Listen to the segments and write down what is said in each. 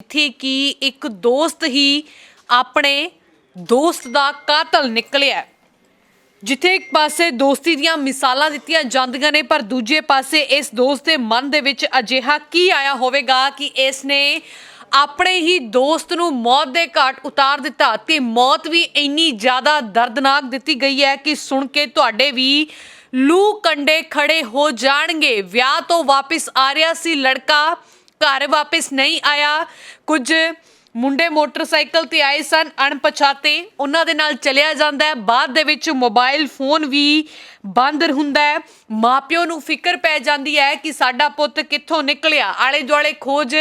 ਜਿੱਥੇ ਕਿ ਇੱਕ ਦੋਸਤ ਹੀ ਆਪਣੇ ਦੋਸਤ ਦਾ ਕਾਤਲ ਨਿਕਲਿਆ ਜਿੱਥੇ ਇੱਕ ਪਾਸੇ ਦੋਸਤੀ ਦੀਆਂ ਮਿਸਾਲਾਂ ਦਿੱਤੀਆਂ ਜਾਂਦੀਆਂ ਨੇ, ਪਰ ਦੂਜੇ ਪਾਸੇ ਇਸ ਦੋਸਤ ਦੇ ਮਨ ਦੇ ਵਿੱਚ ਅਜਿਹਾ ਕੀ ਆਇਆ ਹੋਵੇਗਾ ਕਿ ਇਸ ਨੇ ਆਪਣੇ ਹੀ ਦੋਸਤ ਨੂੰ ਮੌਤ ਦੇ ਘਾਟ ਉਤਾਰ ਦਿੱਤਾ ਤੇ ਮੌਤ ਵੀ ਇੰਨੀ ਜ਼ਿਆਦਾ ਦਰਦਨਾਕ ਦਿੱਤੀ ਗਈ ਹੈ ਕਿ ਸੁਣ ਕੇ ਤੁਹਾਡੇ ਵੀ ਲੂ ਕੰਡੇ ਖੜੇ ਹੋ ਜਾਣਗੇ। ਵਿਆਹ ਤੋਂ ਵਾਪਸ ਆ ਰਿਹਾ ਸੀ ਲੜਕਾ ਘਰ ਵਾਪਸ ਨਹੀਂ ਆਇਆ। ਕੁਝ ਮੁੰਡੇ ਮੋਟਰਸਾਈਕਲ ਤੇ ਆਏ ਸਨ, ਅਣਪਛਾਤੇ। ਉਹਨਾਂ ਦੇ ਨਾਲ ਚਲਿਆ ਜਾਂਦਾ ਹੈ। ਬਾਅਦ ਦੇ ਵਿੱਚ ਮੋਬਾਈਲ ਫੋਨ ਵੀ ਬੰਦ ਹੁੰਦਾ ਹੈ। ਮਾਪਿਓ ਨੂੰ ਫਿਕਰ ਪੈ ਜਾਂਦੀ ਹੈ ਕਿ ਸਾਡਾ ਪੁੱਤ ਕਿੱਥੋਂ ਨਿਕਲਿਆ। ਆਲੇ ਦੁਆਲੇ ਖੋਜ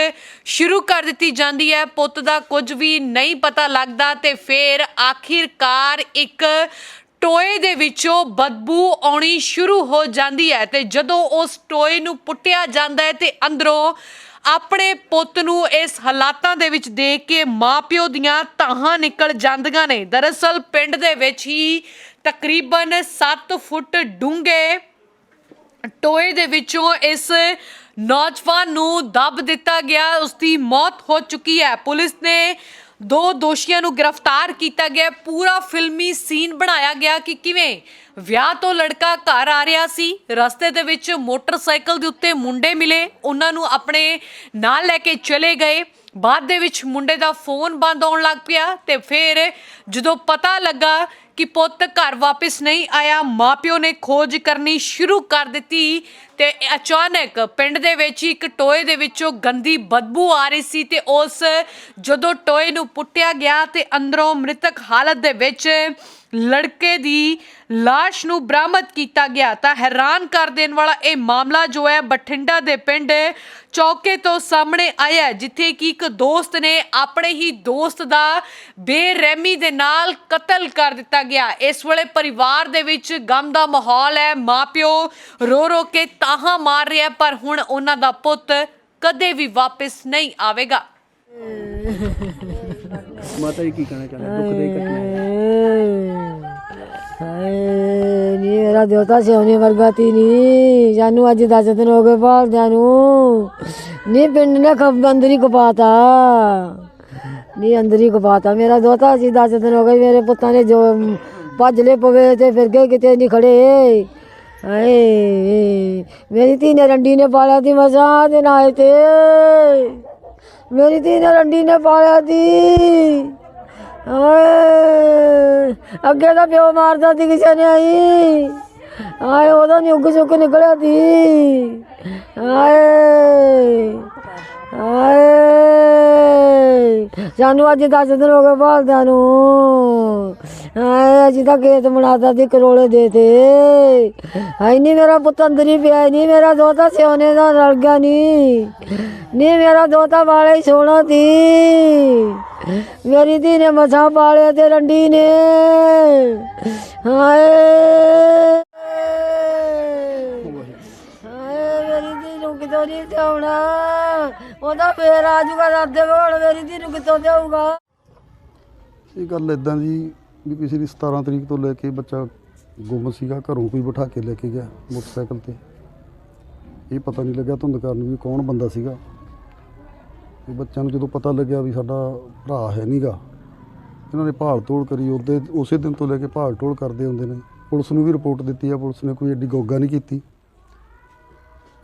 ਸ਼ੁਰੂ ਕਰ ਦਿੱਤੀ ਜਾਂਦੀ ਹੈ। ਪੁੱਤ ਦਾ ਕੁਝ ਵੀ ਨਹੀਂ ਪਤਾ ਲੱਗਦਾ ਤੇ ਫਿਰ ਆਖਿਰਕਾਰ ਇੱਕ ਟੋਏ ਦੇ ਵਿੱਚੋਂ ਬਦਬੂ ਆਉਣੀ ਸ਼ੁਰੂ ਹੋ ਜਾਂਦੀ ਹੈ ਤੇ ਜਦੋਂ ਉਸ ਟੋਏ ਨੂੰ ਪੁੱਟਿਆ ਜਾਂਦਾ ਹੈ ਤੇ ਅੰਦਰੋਂ ਆਪਣੇ ਪੁੱਤ ਨੂੰ ਇਸ ਹਾਲਾਤਾਂ ਦੇ ਵਿੱਚ ਦੇਖ ਕੇ ਮਾਪਿਓ ਦੀਆਂ ਤਾਹਾਂ ਨਿਕਲ ਜਾਂਦੀਆਂ ਨੇ। ਦਰਅਸਲ ਪਿੰਡ ਦੇ ਵਿੱਚ ਹੀ ਤਕਰੀਬਨ 7 ਫੁੱਟ ਡੂੰਘੇ ਟੋਏ ਦੇ ਵਿੱਚੋਂ ਇਸ ਨੌਜਵਾਨ ਨੂੰ ਦੱਬ ਦਿੱਤਾ ਗਿਆ। ਉਸ ਦੀ ਮੌਤ ਹੋ ਚੁੱਕੀ ਹੈ। ਪੁਲਿਸ ਨੇ ਦੋ ਦੋਸ਼ੀਆਂ ਨੂੰ ਗ੍ਰਿਫਤਾਰ ਕੀਤਾ ਗਿਆ। ਪੂਰਾ ਫਿਲਮੀ ਸੀਨ ਬਣਾਇਆ ਗਿਆ ਕਿ ਕਿਵੇਂ? ਵਿਆਹ ਤੋਂ ਲੜਕਾ ਘਰ ਆ ਰਿਹਾ ਸੀ, ਰਸਤੇ ਦੇ ਵਿੱਚ ਮੋਟਰਸਾਈਕਲ ਦੇ ਉੱਤੇ ਮੁੰਡੇ ਮਿਲੇ, ਉਹਨਾਂ ਨੂੰ ਆਪਣੇ ਨਾਲ ਲੈ ਕੇ ਚਲੇ ਗਏ। ਬਾਅਦ ਦੇ ਵਿੱਚ ਮੁੰਡੇ ਦਾ ਫੋਨ ਬੰਦ ਆਉਣ ਲੱਗ ਪਿਆ ਤੇ ਫਿਰ ਜਦੋਂ ਪਤਾ ਲੱਗਾ ਕਿ ਪੁੱਤ ਘਰ ਵਾਪਸ ਨਹੀਂ ਆਇਆ, ਮਾਪਿਓ ਨੇ ਖੋਜ ਕਰਨੀ ਸ਼ੁਰੂ ਕਰ ਦਿੱਤੀ ਤੇ ਅਚਾਨਕ ਪਿੰਡ ਦੇ ਵਿੱਚ ਹੀ ਇੱਕ ਟੋਏ ਦੇ ਵਿੱਚੋਂ ਗੰਦੀ ਬਦਬੂ ਆ ਰਹੀ ਸੀ ਤੇ ਉਸ ਜਦੋਂ ਟੋਏ ਨੂੰ ਪੁੱਟਿਆ ਗਿਆ ਤੇ ਅੰਦਰੋਂ ਮ੍ਰਿਤਕ ਹਾਲਤ ਦੇ ਵਿੱਚ ਲੜਕੇ ਦੀ লাশ ਨੂੰ ਬਰਾਮਦ ਕੀਤਾ ਗਿਆ। ਤਾਂ ਹੈਰਾਨ ਕਰ ਦੇਣ ਵਾਲਾ ਇਹ ਮਾਮਲਾ ਜੋ ਹੈ ਬਠਿੰਡਾ ਦੇ ਪਿੰਡ ਚੌਕੇ ਤੋਂ ਸਾਹਮਣੇ ਆਇਆ ਜਿੱਥੇ ਕਿ ਇੱਕ ਦੋਸਤ ਨੇ ਆਪਣੇ ਹੀ ਦੋਸਤ ਦਾ ਬੇਰਹਿਮੀ ਦੇ ਨਾਲ ਕਤਲ ਕਰ ਦਿੱਤਾ ਗਿਆ। ਇਸ ਵੇਲੇ ਪਰਿਵਾਰ ਦੇ ਵਿੱਚ ਗਮ ਦਾ ਮਾਹੌਲ ਹੈ ਮਾਪਿਓ ਰੋ ਰੋ ਕੇ ਤਾਹਾਂ ਮਾਰ ਰਿਹਾ ਪਰ ਹੁਣ ਉਹਨਾਂ ਦਾ ਪੁੱਤ ਕਦੇ ਵੀ ਵਾਪਸ ਨਹੀਂ ਆਵੇਗਾ। ਮਾਤਾ ਜੀ ਕੀ ਕਹਿਣਾ ਚਾਹੁੰਦੇ? ਦੁੱਖ ਦੀ ਘਟਨਾ ਹੈ। ਹਾਏ ਨੀ ਮੇਰਾ ਦੇਵਤਾ ਸਿਉਣੇ ਵਰਗਾ ਤੀ ਨੀ। ਜਾਨੂੰ ਅੱਜ 10 ਦਿਨ ਹੋ ਗਏ ਭਾਲਦਿਆਂ ਨੂੰ। ਨੀ ਪਿੰਡ ਨੇ ਖੱਬ ਅੰਦਰ ਹੀ ਕਪਾਤਾ ਨੀ ਅੰਦਰ ਹੀ ਕਪਾਤਾ ਮੇਰਾ ਦੋਤਾ ਸੀ 10 ਦਿਨ ਹੋ ਗਏ ਮੇਰੇ ਪੁੱਤਾਂ ਪਵੇ ਤੇ ਫਿਰ ਗਏ ਕਿਤੇ ਨਹੀਂ ਖੜੇ। ਹਾਏ, ਮੇਰੀ ਧੀ ਨੇ ਰੰਡੀ ਨੇ ਪਾਲਿਆ ਤੀ ਮਜ਼ਾ ਦੇ ਨਾਏ ਤੇ। ਮੇਰੀ ਧੀ ਨੇ ਰੰਡੀ ਨੇ ਪਾਲਿਆ ਤੀ। ਹਾਏ, ਅੱਗੇ ਦਾ ਪਿਓ ਮਾਰਦਾ ਸੀ, ਕਿਸੇ ਨੇ ਆਈ। ਆਏ, ਉਹਦਾ ਨਹੀਂ ਉੱਗ ਚੁੱਕ ਨਿਕਲਿਆ ਸੀ। ਆਏ ਆਏ। ਸਾਨੂੰ ਅੱਜ 10 ਦਿਨ ਹੋ ਗਏ ਭਾਲਦਿਆਂ ਨੂੰ। ਆਏ ਅਜੀ ਤਾਂ ਖੇਤ ਬਣਾਤਾ ਸੀ ਕਰੋਲੇ ਦੇ ਤੇ। ਹਾਏ ਨਹੀਂ ਮੇਰਾ ਪੁੱਤ ਅੰਦਰ ਹੀ ਪਿਆ ਨਹੀਂ ਮੇਰਾ ਦੋਤਾ ਸਿਉਨੇ ਦਾ ਰਲ ਗਿਆ ਨਹੀਂ ਨਹੀਂ ਮੇਰਾ ਦੋਤਾ ਵਾਲੇ ਹੀ ਸੋਹਣਾ ਸੀ। ਮੇਰੀ ਧੀ ਨੇ ਮਸਾਂ ਪਾਲਿਆ ਤੇ ਰੰਡੀ ਨੇ। ਹਾਏ ਮੇਰੀ ਧੀ ਨੂੰ ਕਿਤੋਂ ਨਹੀਂ ਧਿਆਉਣਾ ਉਹਦਾ ਫੇਰ ਆ ਜੂਗਾ ਦਾਦੇ ਕੋਲ ਮੇਰੀ ਧੀ ਨੂੰ ਕਿਤੋਂ ਧਿਆਊਗਾ ਇਹ ਗੱਲ ਇਦਾਂ ਦੀ ਵੀ ਪਿਛਲੀ 17 ਤਰੀਕ ਤੋਂ ਲੈ ਕੇ ਬੱਚਾ ਗੁੰਮ ਸੀਗਾ, ਘਰੋਂ ਕੋਈ ਬਿਠਾ ਕੇ ਲੈ ਕੇ ਗਿਆ ਮੋਟਰਸਾਈਕਲ ਤੇ। ਇਹ ਪਤਾ ਨਹੀਂ ਲੱਗਿਆ ਧੁੰਦ ਕਾਰਨ ਵੀ ਕੌਣ ਬੰਦਾ ਸੀਗਾ। ਤੇ ਬੱਚਿਆਂ ਨੂੰ ਜਦੋਂ ਪਤਾ ਲੱਗਿਆ ਵੀ ਸਾਡਾ ਭਰਾ ਹੈ ਨਹੀਂਗਾ ਇਹਨਾਂ ਨੇ ਭਾਲ ਤੋੜ ਕਰੀ, ਉਹਦੇ ਉਸੇ ਦਿਨ ਤੋਂ ਲੈ ਕੇ ਭਾਲ ਤੋੜ ਕਰਦੇ ਹੁੰਦੇ ਨੇ। ਪੁਲਿਸ ਨੂੰ ਵੀ ਰਿਪੋਰਟ ਦਿੱਤੀ ਆ, ਪੁਲਿਸ ਨੇ ਕੋਈ ਐਡੀ ਗੋਗਾ ਨਹੀਂ ਕੀਤੀ।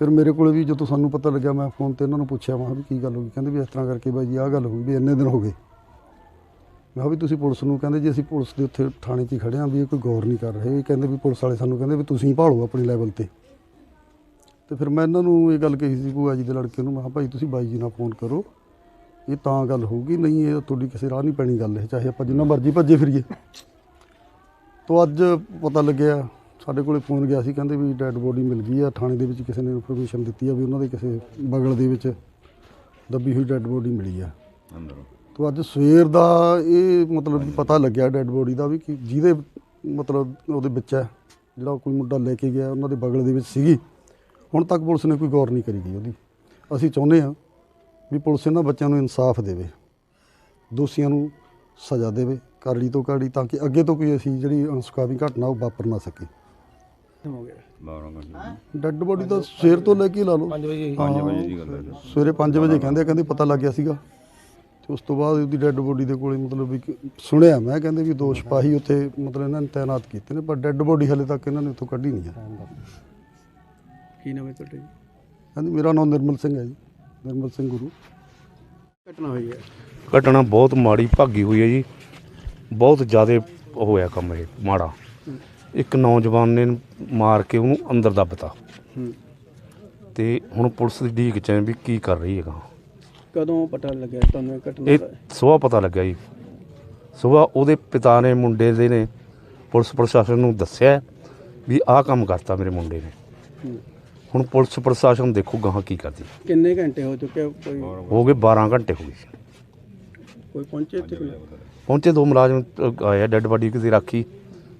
ਫਿਰ ਮੇਰੇ ਕੋਲ ਵੀ ਜਦੋਂ ਸਾਨੂੰ ਪਤਾ ਲੱਗਿਆ, ਮੈਂ ਫੋਨ ਤੇ ਇਹਨਾਂ ਨੂੰ ਪੁੱਛਿਆ, ਮੈਂ ਕਿਹਾ ਵੀ ਕੀ ਗੱਲ ਹੋ ਗਈ? ਕਹਿੰਦੇ ਵੀ ਇਸ ਤਰ੍ਹਾਂ ਕਰਕੇ ਬਾਈ ਜੀ, ਆਹ ਗੱਲ ਹੋ ਗਈ ਵੀ ਇੰਨੇ ਦਿਨ ਹੋ ਗਏ। ਮੈਂ ਕਿਹਾ ਵੀ ਤੁਸੀਂ ਪੁਲਿਸ ਨੂੰ ਕਹਿੰਦੇ, ਜੀ ਅਸੀਂ ਪੁਲਿਸ ਦੇ ਉੱਥੇ ਥਾਣੇ 'ਚ ਹੀ ਖੜੇ ਆਂ ਵੀ ਇਹ ਕੋਈ ਗੌਰ ਨਹੀਂ ਕਰ ਰਹੇ, ਇਹ ਕਹਿੰਦੇ ਵੀ ਪੁਲਿਸ ਵਾਲੇ ਸਾਨੂੰ ਕਹਿੰਦੇ ਵੀ ਤੁਸੀਂ ਭਾਲੋ ਆਪਣੀ ਲੈਵਲ ਤੇ। ਤੇ ਫਿਰ ਮੈਂ ਇਹਨਾਂ ਨੂੰ ਇਹ ਗੱਲ ਕਹੀ ਸੀ ਭੂਆ ਜੀ ਦੇ ਲੜਕੇ ਨੂੰ, ਮੈਂ ਕਿਹਾ ਭਾਈ ਤੁਸੀਂ ਬਾਈ ਜੀ ਨਾਲ ਫੋਨ ਕਰੋ, ਇਹ ਤਾਂ ਗੱਲ ਹੋਊਗੀ, ਨਹੀਂ ਇਹ ਤੁਹਾਡੀ ਕਿਸੇ ਰਾਹ ਨਹੀਂ ਪੈਣੀ ਗੱਲ, ਇਹ ਚਾਹੇ ਆਪਾਂ ਜਿੰਨਾ ਮਰਜ਼ੀ ਭੱਜੇ ਫਿਰੀਏ। ਤੋਂ ਅੱਜ ਪਤਾ ਲੱਗਿਆ ਸਾਡੇ ਕੋਲੇ ਫੋਨ ਗਿਆ ਸੀ ਕਹਿੰਦੇ ਵੀ ਡੈੱਡ ਬੋਡੀ ਮਿਲ ਗਈ ਆ ਥਾਣੇ ਦੇ ਵਿੱਚ ਕਿਸੇ ਨੇ ਇਨਫੋਰਮੇਸ਼ਨ ਦਿੱਤੀ ਆ ਵੀ ਉਹਨਾਂ ਦੇ ਕਿਸੇ ਬਗਲ ਦੇ ਵਿੱਚ ਦੱਬੀ ਹੋਈ ਡੈੱਡ ਬੋਡੀ ਮਿਲੀ ਆ। ਤੋਂ ਅੱਜ ਸਵੇਰ ਦਾ ਇਹ ਮਤਲਬ ਪਤਾ ਲੱਗਿਆ ਡੈੱਡ ਬੋਡੀ ਦਾ ਵੀ ਕਿ ਜਿਹਦੇ ਮਤਲਬ ਉਹਦੇ ਵਿੱਚ ਹੈ ਜਿਹੜਾ ਕੋਈ ਮੁੰਡਾ ਲੈ ਕੇ ਗਿਆ ਉਹਨਾਂ ਦੇ ਬਗਲ ਦੇ ਵਿੱਚ ਸੀਗੀ। ਹੁਣ ਤੱਕ ਪੁਲਿਸ ਨੇ ਕੋਈ ਗੌਰ ਨਹੀਂ ਕਰੀ ਗਈ ਉਹਦੀ। ਅਸੀਂ ਚਾਹੁੰਦੇ ਹਾਂ ਵੀ ਪੁਲਿਸ ਇਹਨਾਂ ਬੱਚਿਆਂ ਨੂੰ ਇਨਸਾਫ ਦੇਵੇ ਦੋਸ਼ੀਆਂ ਨੂੰ ਸਜ਼ਾ ਦੇਵੇ ਕਾਰਲੀ ਤੋਂ ਕਾਰਲੀ ਤਾਂ ਕਿ ਅੱਗੇ ਤੋਂ ਕੋਈ ਅਸੀਂ ਜਿਹੜੀ ਅਨਸੁਖਾਵੀ ਘਟਨਾ ਉਹ ਵਾਪਰ ਨਾ ਸਕੇ। ਹੋ ਗਿਆ। ਡੈੱਡ ਬੋਡੀ ਤਾਂ ਸਵੇਰ ਤੋਂ ਲੈ ਕੇ ਲਾ ਲਓ। 5 ਵਜੇ 5 ਵਜੇ ਦੀ ਗੱਲ ਹੈ ਸਵੇਰੇ 5 ਵਜੇ ਕਹਿੰਦੇ ਕਹਿੰਦੇ ਪਤਾ ਲੱਗ ਗਿਆ ਸੀਗਾ। ਤੇ ਉਸ ਤੋਂ ਬਾਅਦ ਉਹਦੀ ਡੈੱਡ ਬੋਡੀ ਦੇ ਕੋਲੇ ਮਤਲਬ ਵੀ ਕਿ- ਸੁਣਿਆ ਮੈਂ ਕਹਿੰਦੇ ਵੀ ਦੋ ਸਿਪਾਹੀ ਉੱਥੇ ਮਤਲਬ ਇਹਨਾਂ ਨੇ ਤਾਇਨਾਤ ਕੀਤੇ ਨੇ ਪਰ ਡੈੱਡ ਬੋਡੀ ਹਲੇ ਤੱਕ ਇਹਨਾਂ ਨੇ ਉੱਥੋਂ ਕੱਢੀ ਨਹੀਂ ਹੈ ਕੀ ਨਾਮ ਹੈ ਤੁਹਾਡਾ ਜੀ? ਹਾਂਜੀ ਮੇਰਾ ਨਾਮ ਨਿਰਮਲ ਸਿੰਘ ਹੈ ਜੀ। ਨਿਰਮਲ ਸਿੰਘ ਗੁਰੂ। ਘਟਨਾ ਹੋਈ ਹੈ। ਘਟਨਾ ਬਹੁਤ ਮਾੜੀ ਭਾਗੀ ਹੋਈ ਹੈ ਜੀ। ਬਹੁਤ ਜ਼ਿਆਦਾ ਹੋਇਆ ਕੰਮ ਇਹ ਮਾੜਾ। ਇੱਕ ਨੌਜਵਾਨ ਨੇ ਮਾਰ ਕੇ ਉਹਨੂੰ ਅੰਦਰ ਦੱਬਤਾ ਤੇ। ਹੁਣ ਪੁਲਿਸ ਦੀ ਢੀਕ ਚ ਵੀ ਕੀ ਕਰ ਰਹੀ ਹੈਗਾ। ਕਦੋਂ ਪਤਾ ਲੱਗਿਆ ਤੁਹਾਨੂੰ ਇਹ ਘਟਨਾ ਇਹ ਦਾ? ਸੁਬਾਹ ਪਤਾ ਲੱਗਿਆ ਜੀ। ਸੁਬਾਹ ਉਹਦੇ ਪਿਤਾ ਨੇ ਮੁੰਡੇ ਦੇ ਨੇ ਪੁਲਿਸ ਪ੍ਰਸ਼ਾਸਨ ਨੂੰ ਦੱਸਿਆ ਵੀ ਆਹ ਕੰਮ ਕਰਤਾ ਮੇਰੇ ਮੁੰਡੇ ਨੇ। ਹੂੰ। ਹੁਣ ਪੁਲਿਸ ਪ੍ਰਸ਼ਾਸਨ ਦੇਖੋ ਗਾਹਾਂ ਕੀ ਕਰਦੀ। ਕਿੰਨੇ ਘੰਟੇ ਹੋ ਚੁੱਕੇ ਆ? ਕੋਈ? ਹੋ ਗਏ 12 ਘੰਟੇ ਹੋ ਗਏ ਕੋਈ ਪਹੁੰਚੇ ਇੱਥੇ ਕੋਈ? ਪਹੁੰਚੇ ਦੋ ਮੁਲਾਜ਼ਮ ਅ, ਆਏ ਡੈੱਡ ਬਾਡੀ ਕਿਤੇ ਰਾਖੀ।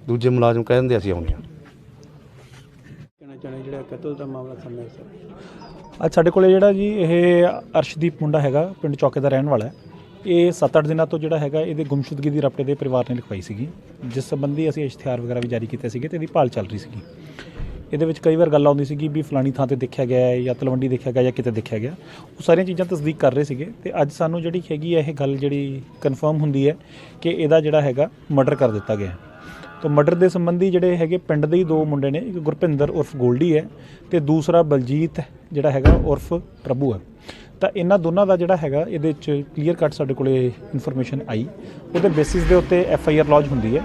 ਦੂਜੇ ਮੁਲਾਜ਼ਮ ਕਹਿੰਦੇ ਅਸੀਂ ਆਉਂਦੇ ਹਾਂ। ਕਹਿਣਾ ਚਾਹੁੰਦੇ ਜਿਹੜਾ ਕਤਲ ਦਾ ਮਾਮਲਾ ਸਾਹਮਣੇ ਆਇਆ ਸਰ ਅੱਜ ਸਾਡੇ ਕੋਲੇ ਜਿਹੜਾ ਜੀ ਇਹ ਅਰਸ਼ਦੀਪ ਮੁੰਡਾ ਹੈਗਾ ਪਿੰਡ ਚੌਕੇ ਦਾ ਰਹਿਣ ਵਾਲਾ ਹੈ। ਇਹ 7-8 ਦਿਨਾਂ ਤੋਂ ਜਿਹੜਾ ਹੈਗਾ ਇਹਦੇ ਗੁੰਮਸ਼ੁਦਗੀ ਦੀ ਰਪਟੇ ਦੇ ਪਰਿਵਾਰ ਨੇ ਲਿਖਵਾਈ ਸੀਗੀ। ਜਿਸ ਸੰਬੰਧੀ ਅਸੀਂ ਇਸ਼ਤਿਹਾਰ ਵਗੈਰਾ ਵੀ ਜਾਰੀ ਕੀਤੇ ਸੀਗੇ ਤੇ ਇਹਦੀ ਭਾਲ ਚੱਲ ਰਹੀ ਸੀਗੀ। ਇਹਦੇ ਵਿੱਚ ਕਈ ਵਾਰ ਗੱਲ ਆਉਂਦੀ ਸੀਗੀ ਵੀ ਫਲਾਣੀ ਥਾਂ ਤੇ ਦੇਖਿਆ ਗਿਆ ਹੈ ਜਾਂ ਤਲਵੰਡੀ ਦੇਖਿਆ ਗਿਆ ਜਾਂ ਕਿਤੇ ਦੇਖਿਆ ਗਿਆ। ਉਹ ਸਾਰੀਆਂ ਚੀਜ਼ਾਂ ਤਸਦੀਕ ਕਰ ਰਹੇ ਸੀਗੇ ਤੇ ਅੱਜ ਸਾਨੂੰ ਜਿਹੜੀ ਹੈਗੀ ਹੈ ਇਹ ਗੱਲ ਜਿਹੜੀ ਕਨਫਰਮ ਹੁੰਦੀ ਹੈ ਕਿ ਇਹਦਾ ਜਿਹੜਾ ਹੈਗਾ ਮਰਡਰ ਕਰ ਦਿੱਤਾ ਗਿਆ ਹੈ। ਤੋ ਮਰਡਰ ਦੇ ਸੰਬੰਧੀ ਜਿਹੜੇ ਹੈਗੇ ਪਿੰਡ ਦੇ ਹੀ ਦੋ ਮੁੰਡੇ ਨੇ, ਇੱਕ ਗੁਰਪਿੰਦਰ ਉਰਫ ਗੋਲਡੀ ਹੈ ਤੇ ਦੂਸਰਾ ਬਲਜੀਤ ਜਿਹੜਾ ਹੈਗਾ ਉਰਫ ਪ੍ਰਭੂ ਹੈ। ਤਾਂ ਇਹਨਾਂ ਦੋਨਾਂ ਦਾ ਜਿਹੜਾ ਹੈਗਾ, ਇਹਦੇ ਵਿੱਚ ਕਲੀਅਰ ਕੱਟ ਸਾਡੇ ਕੋਲੇ ਇਨਫੋਰਮੇਸ਼ਨ ਆਈ। ਉਹਦੇ ਬੇਸਿਸ ਦੇ ਉੱਤੇ ਐਫ ਆਈ ਆਰ ਲੌਜ ਹੁੰਦੀ ਹੈ।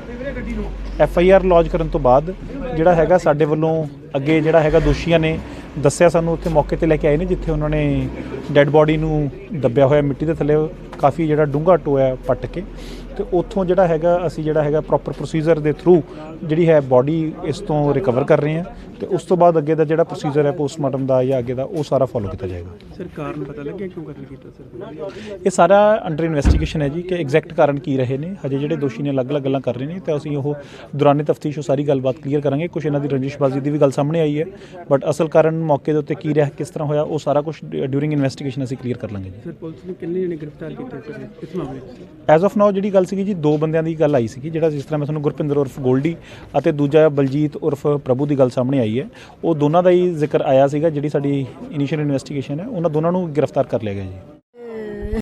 ਐਫ ਆਈ ਆਰ ਲੌਜ ਕਰਨ ਤੋਂ ਬਾਅਦ ਜਿਹੜਾ ਹੈਗਾ ਸਾਡੇ ਵੱਲੋਂ ਅੱਗੇ ਜਿਹੜਾ ਹੈਗਾ ਦੋਸ਼ੀਆਂ ਨੇ ਦੱਸਿਆ ਸਾਨੂੰ, ਉੱਥੇ ਮੌਕੇ ਤੇ ਲੈ ਕੇ ਆਏ ਨੇ, ਜਿੱਥੇ ਉਹਨਾਂ ਨੇ ਡੈੱਡ ਬੋਡੀ ਨੂੰ ਦੱਬਿਆ ਹੋਇਆ ਮਿੱਟੀ ਦੇ ਥੱਲੇ ਕਾਫੀ ਜਿਹੜਾ ਡੂੰਘਾ ਟੋਇਆ ਪੱਟ ਕੇ ਤੇ ਉੱਥੋਂ ਜਿਹੜਾ ਹੈਗਾ ਅਸੀਂ ਜਿਹੜਾ ਹੈਗਾ ਪ੍ਰੋਪਰ ਪ੍ਰੋਸੀਜਰ ਦੇ ਥਰੂ ਜਿਹੜੀ ਹੈ ਬੋਡੀ ਇਸ ਤੋਂ ਰਿਕਵਰ ਕਰ ਰਹੇ ਹਾਂ ਤੇ ਉਸ ਤੋਂ ਬਾਅਦ ਅੱਗੇ ਦਾ ਜਿਹੜਾ ਪ੍ਰੋਸੀਜਰ ਹੈ ਪੋਸਟਮਾਰਟਮ ਦਾ ਜਾਂ ਅੱਗੇ ਦਾ ਉਹ ਸਾਰਾ ਫੋਲੋ ਕੀਤਾ ਜਾਏਗਾ। ਸਰ ਕਾਰਨ ਪਤਾ ਲੱਗਿਆ? ਕਿਉਂ ਕਤਲ ਕੀਤਾ ਸਰ? ਇਹ ਸਾਰਾ ਅੰਡਰ ਇਨਵੈਸਟੀਗੇਸ਼ਨ ਹੈ ਜੀ ਕਿ ਐਗਜ਼ੈਕਟ ਕਾਰਨ ਕੀ ਰਹੇ ਨੇ? ਹਜੇ ਜਿਹੜੇ ਦੋਸ਼ੀ ਨੇ ਅਲੱਗ-ਅਲੱਗ ਗੱਲਾਂ ਕਰ ਰਹੇ ਨੇ ਤਾਂ ਅਸੀਂ ਉਹ ਦੌਰਾਨੇ ਤਫਤੀਸ਼ ਉਹ ਸਾਰੀ ਗੱਲਬਾਤ ਕਲੀਅਰ ਕਰਾਂਗੇ। ਕੁਝ ਇਹਨਾਂ ਦੀ ਰੰਜਿਸ਼ਬਾਜ਼ੀ ਦੀ ਵੀ ਗੱਲ ਸਾਹਮਣੇ ਆਈ ਹੈ ਬਟ ਅਸਲ ਕਾਰਨ ਮੌਕੇ ਦੇ ਉੱਤੇ ਕੀ ਰਿਹਾ ਕਿਸ ਤਰ੍ਹਾਂ ਹੋਇਆ ਉਹ ਸਾਰਾ ਕੁਝ ਡਿਊਰਿੰਗ ਇਨਵੈਸਟੀਗੇਸ਼ਨ ਅਸੀਂ ਕਲੀਅਰ ਕਰ ਲਾਂਗੇ ਜੀ। ਸਰ ਪੁਲਿਸ ਨੇ ਕਿੰਨੇ ਜਣੇ ਗ੍ਰਿਫਤਾਰ ਕੀਤੇ ਸਰ ਇਸ ਮਾਮਲੇ 'ਚ ਐਜ਼ ਆਫ ਨਾਓ ਜਿਹੜੀ ਗੱਲ ਸੀਗੀ ਜੀ ਦੋ ਬੰਦਿਆਂ ਦੀ ਗੱਲ ਆਈ ਸੀਗੀ ਜਿਹੜਾ ਜਿਸ ਤਰ੍ਹਾਂ ਮੈਂ ਤੁਹਾਨੂੰ ਗੁਰਪਿੰਦਰ ਉਰਫ ਗੋਲਡੀ ਅਤੇ ਦੂਜਾ ਬਲਜੀਤ ਉਰਫ ਪ੍ਰਭੂ ਦੀ ਗੱਲ ਸਾਹਮਣੇ ਆਈ ਹੈ ਉਹ ਦੋਨਾਂ ਦਾ ਹੀ ਜ਼ਿਕਰ ਆਇਆ ਸੀਗਾ ਜਿਹੜੀ ਸਾਡੀ ਇਨੀਸ਼ੀਅਲ ਇਨਵੈਸਟੀਗੇਸ਼ਨ ਹੈ ਉਹਨਾਂ ਦੋਨਾਂ ਨੂੰ ਗ੍ਰਿਫਤਾਰ ਕਰ ਲਿਆ ਗਿਆ ਜੀ।